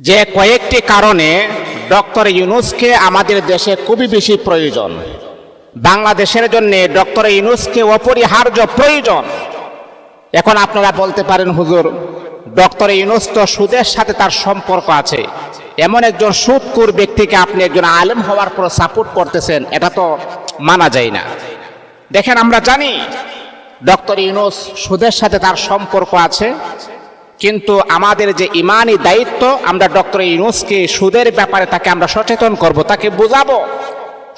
যে কয়েকটি কারণে ডক্টর ইউনুসকে আমাদের দেশে খুবই বেশি প্রয়োজন। বাংলাদেশের জন্য ডক্টর ইউনুসকে অপরিহার্য প্রয়োজন। এখন আপনারা বলতে পারেন, হুজুর, ডক্টর ইউনুস তো সুদের সাথে তার সম্পর্ক আছে। এমন একজন সুদকুর ব্যক্তিকে আপনি একজন আলেম হওয়ার পর সাপোর্ট করতেছেন, এটা তো মানা যায় না। দেখেন, আমরা জানি ডক্টর ইউনুস সুদের সাথে তার সম্পর্ক আছে। কিন্তু আমাদের যে ইমানি দায়িত্ব, আমরা ডক্টর ইউনুসকে সুদের ব্যাপারে তাকে আমরা সচেতন করব, তাকে বোঝাবো।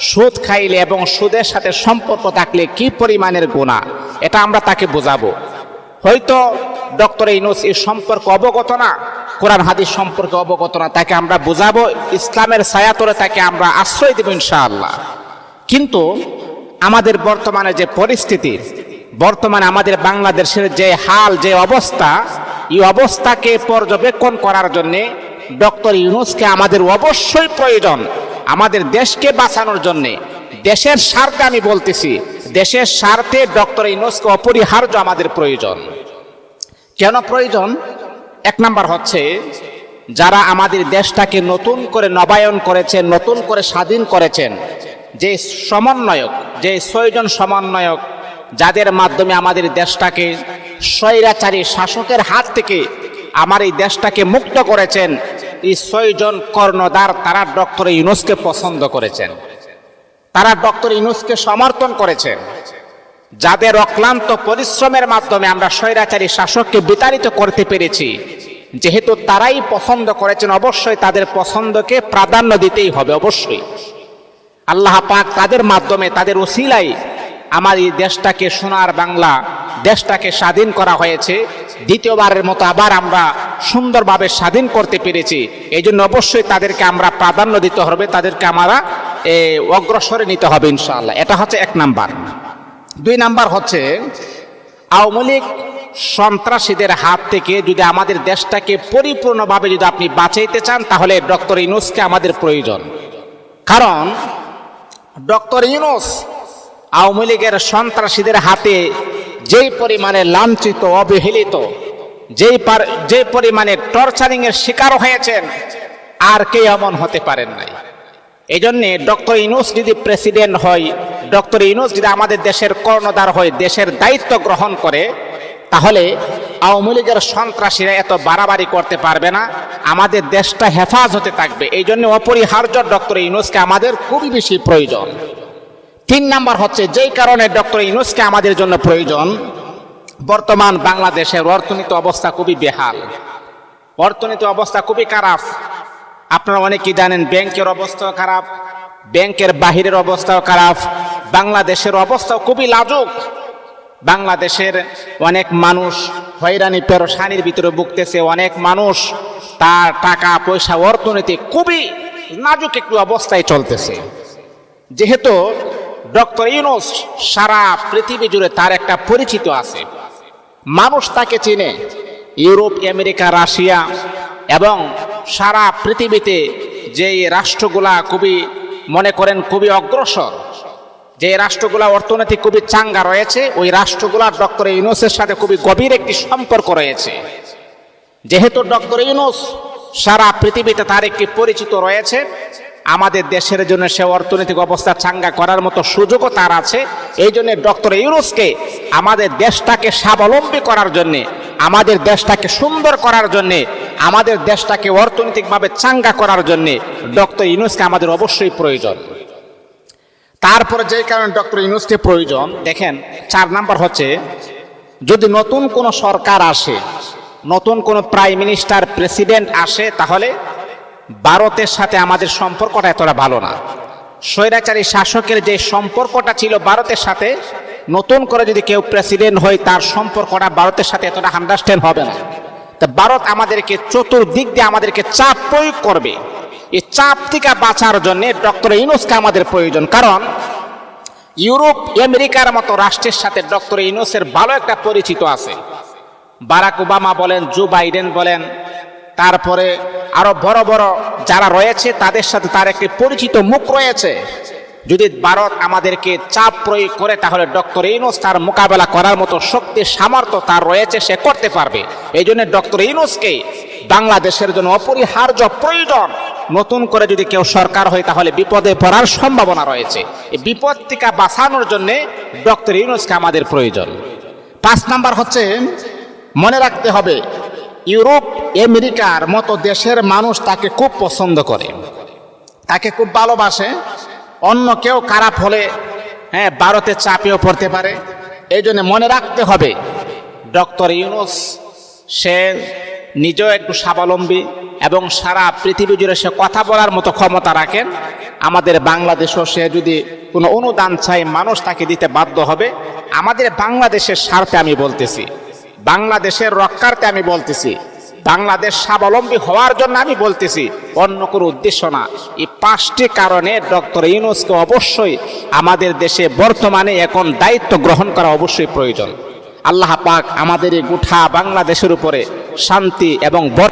সুদ খাইলে এবং সুদের সাথে সম্পর্ক থাকলে কি পরিমাণের গুণা এটা আমরা তাকে বোঝাবো। হয়তো ডক্টর ইউনুস এই সম্পর্ক অবগত না, কোরআন হাদিস সম্পর্কে অবগত না, তাকে আমরা বোঝাবো, ইসলামের ছায়াতরে তাকে আমরা আশ্রয় দেব ইনশাআল্লাহ। কিন্তু আমাদের বর্তমানে যে পরিস্থিতি, বর্তমানে আমাদের বাংলাদেশের যে হাল, যে অবস্থা এই অবস্থাকে পর্যবেক্ষণ করার জন্য ডক্টর ইউনুসকে আমাদের অবশ্যই প্রয়োজন, আমাদের দেশকে বাঁচানোর জন্য। দেশের স্বার্থে আমি বলতেছি, দেশের স্বার্থে ডক্টর ইউনুসকে অপরিহার্য আমাদের প্রয়োজন। কেন প্রয়োজন? এক নাম্বার হচ্ছে, যারা আমাদের দেশটাকে নতুন করে নবায়ন করেছেন, নতুন করে স্বাধীন করেছেন, যে সমন্বয়ক, যে ছয়জন সমন্বয়ক, যাদের মাধ্যমে আমাদের দেশটাকে স্বৈরাচারী শাসকের হাত থেকে আমার এই দেশটাকে মুক্ত করেছেন এই ছয়জন কর্ণধার তারা ডক্টর ইউনুসকে পছন্দ করেছেন। তারা ডক্টর ইউনুসকে সমর্থন করেছেন। যাদের অক্লান্ত পরিশ্রমের মাধ্যমে আমরা স্বৈরাচারী শাসককে বিতাড়িত করতে পেরেছি, যেহেতু তারাই পছন্দ করেছেন, অবশ্যই তাদের পছন্দকে প্রাধান্য দিতেই হবে, অবশ্যই। আল্লাহ পাক তাদের মাধ্যমে, তাদের ওসিলাই আমার এই দেশটাকে সোনার বাংলা দেশটাকে স্বাধীন করা হয়েছে। দ্বিতীয়বারের মতো আবার আমরা সুন্দরভাবে স্বাধীন করতে পেরেছি। এই জন্য অবশ্যই তাদেরকে আমরা প্রাধান্য দিতে হবে, তাদেরকে আমরা অগ্রসরে নিতে হবে ইনশাআল্লাহ। এটা হচ্ছে এক নাম্বার। দুই নাম্বার হচ্ছে, আওয়ামী লীগ সন্ত্রাসীদের হাত থেকে যদি আমাদের দেশটাকে পরিপূর্ণভাবে যদি আপনি বাঁচাইতে চান, তাহলে ডক্টর ইনুসকে আমাদের প্রয়োজন। কারণ, ডক্টর ইউনুস আওয়ামী লীগের সন্ত্রাসীদের হাতে যেই পরিমাণে লাঞ্ছিত, অবহেলিত, যেই যে পরিমাণে টর্চারিং এর শিকার হয়েছেন, আর কে এমন হতে পারেন নাই। এই জন্যে ডক্টর ইনুস যদি প্রেসিডেন্ট হয়, ডক্টর ইনুস যদি আমাদের দেশের কর্ণধার হয়, দেশের দায়িত্ব গ্রহণ করে, তাহলে আওয়ামী লীগের সন্ত্রাসীরা এত বাড়াবাড়ি করতে পারবে না, আমাদের দেশটা হেফাজতে থাকবে। এই জন্য অপরিহার্য ডক্টর ইনুসকে আমাদের খুবই বেশি প্রয়োজন। তিন নাম্বার হচ্ছে, যেই কারণে ডক্টর ইউনুসকে আমাদের জন্য প্রয়োজন, বর্তমান বাংলাদেশের অর্থনীতি অবস্থা খুবই বেহাল। অর্থনীতি অবস্থা খুবই খারাপ। আপনারা অনেকেই জানেন, ব্যাংকের অবস্থাও খারাপ, ব্যাংকের বাহিরের অবস্থাও খারাপ, বাংলাদেশের অবস্থাও খুবই লাজুক। বাংলাদেশের অনেক মানুষ হয়রানি পেরোসানির ভিতরে ভুগতেছে। অনেক মানুষ তার টাকা, পয়সা, অর্থনীতি খুবই নাজুক একটু অবস্থায় চলতেছে। যেহেতু ডক্টর ইউনুস, সারা পৃথিবী জুড়ে তার একটা পরিচিত আছে। মানুষ তাকে চিনে। ইউরোপ, আমেরিকা, রাশিয়া এবং সারা পৃথিবীতে যে রাষ্ট্রগুলা খুবই মনে করেন খুবই অগ্রসর যে রাষ্ট্রগুলা অর্থনীতি খুবই চাঙ্গা রয়েছে, ওই রাষ্ট্রগুলা ডক্টর ইউনুসের সাথে খুবই গভীর একটি সম্পর্ক রয়েছে। যেহেতু ডক্টর ইউনুস সারা পৃথিবীতে তার একটি পরিচিত রয়েছে আমাদের দেশের জন্য সে অর্থনৈতিক অবস্থা চাঙ্গা করার মতো সুযোগও তার আছে। এই জন্য ডক্টর ইউনুসকে আমাদের দেশটাকে স্বাবলম্বী করার জন্যে, আমাদের দেশটাকে সুন্দর করার জন্যে, আমাদের দেশটাকে অর্থনৈতিকভাবে চাঙ্গা করার জন্যে ডক্টর ইউনুসকে আমাদের অবশ্যই প্রয়োজন। তারপরে যে কারণে ডক্টর ইউনুসকে প্রয়োজন, দেখেন, চার নাম্বার হচ্ছে, যদি নতুন কোনো সরকার আসে, নতুন কোনো প্রাইম মিনিস্টার, প্রেসিডেন্ট আসে, তাহলে ভারতের সাথে আমাদের সম্পর্কটা এতটা ভালো না। স্বৈরাচারী শাসকের যে সম্পর্কটা ছিল ভারতের সাথে, নতুন করে যদি কেউ প্রেসিডেন্ট হয়, তার সম্পর্কটা ভারতের সাথে এতটা আন্ডারস্ট্যান্ড হবে না। তা ভারত আমাদেরকে চতুর্দিক দিয়ে আমাদেরকে চাপ প্রয়োগ করবে। এই চাপ থেকে বাঁচার জন্য ডক্টর ইউনুসকে আমাদের প্রয়োজন। কারণ, ইউরোপ, আমেরিকার মতো রাষ্ট্রের সাথে ডক্টর ইউনুসের ভালো একটা পরিচিত আছে। বারাক ওবামা বলেন, জো বাইডেন বলেন, তারপরে আরও বড় বড় যারা রয়েছে, তাদের সাথে তার একটি পরিচিত মুখ রয়েছে। যদি ভারত আমাদেরকে চাপ প্রয়োগ করে, তাহলে ডক্টর ইউনুস তার মোকাবেলা করার মতো শক্তি, সামর্থ্য তার রয়েছে, সে করতে পারবে। এই জন্য ডক্টর ইউনুসকে বাংলাদেশের জন্য অপরিহার্য প্রয়োজন। নতুন করে যদি কেউ সরকার হয়, তাহলে বিপদে পড়ার সম্ভাবনা রয়েছে। এই বিপদ থেকে বাঁচানোর জন্যে ডক্টর ইউনুসকে আমাদের প্রয়োজন। পাঁচ নাম্বার হচ্ছে, মনে রাখতে হবে, ইউরোপ আমেরিকার মতো দেশের মানুষ তাকে খুব পছন্দ করে। তাকে খুব ভালোবাসে। অন্য কেউ খারাপ হলে হ্যাঁ ভারতে চাপেও পড়তে পারে। এই জন্য মনে রাখতে হবে, ডক্টর ইউনুস, সে নিজেও একটু স্বাবলম্বী এবং সারা পৃথিবী জুড়ে সে কথা বলার মতো ক্ষমতা রাখেন। আমাদের বাংলাদেশও সে যদি কোনো অনুদান চাই মানুষ তাকে দিতে বাধ্য হবে। আমাদের বাংলাদেশের স্বার্থে আমি বলতেছি। বাংলাদেশের রক্ষার্থে আমি বলতেছি। বাংলাদেশ স্বাবলম্বী হওয়ার জন্য আমি বলতেছি, অন্য কোনো উদ্দেশ্য না। এই পাঁচটি কারণে ডক্টর ইউনুসকে অবশ্যই আমাদের দেশে বর্তমানে এখন দায়িত্ব গ্রহণ করা অবশ্যই প্রয়োজন। আল্লাহ পাক আমাদের এই গোঠা বাংলাদেশের উপরে শান্তি এবং বর